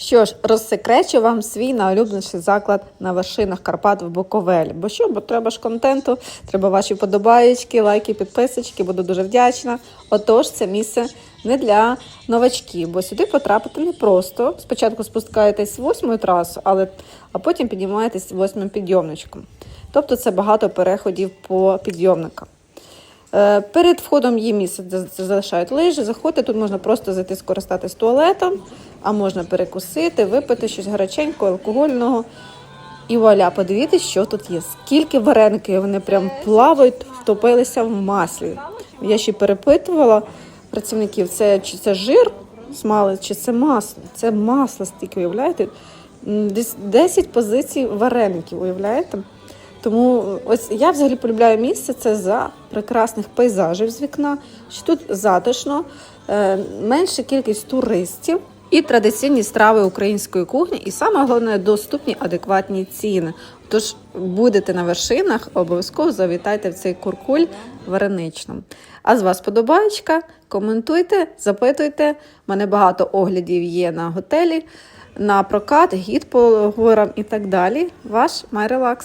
Що ж, розсекречу вам свій найулюбленіший заклад на вершинах Карпат в Буковелі. Бо що, бо треба ж контенту, треба ваші подобаєчки, лайки, підписочки, буду дуже вдячна. Отож, це місце не для новачків, бо сюди потрапити непросто. Спочатку спускаєтесь восьмою трасою, але а потім піднімаєтесь восьмим підйомничком. Тобто це багато переходів по підйомникам. Е, Перед входом є місце, залишають лижі. Заходьте, тут можна просто зайти скористатись туалетом, а можна перекусити, випити щось гаряченького, алкогольного. І вуаля, подивіться, що тут є. Скільки вареників, вони прям плавають, втопилися в маслі. Я ще перепитувала працівників, це чи це жир смалець, чи це масло. Це масло стільки, уявляєте? Десь 10 позицій вареників, уявляєте? Тому ось я взагалі полюбляю місце це за прекрасних пейзажів з вікна, що тут затишно, е, менша кількість туристів і традиційні страви української кухні, і саме головне доступні адекватні ціни. Тож будете на вершинах, обов'язково завітайте в цей куркуль варенично. А з вас подобаєчка, коментуйте, запитуйте. У мене багато оглядів є на готелі, на прокат, гід по горам і так далі. Ваш MyRelax.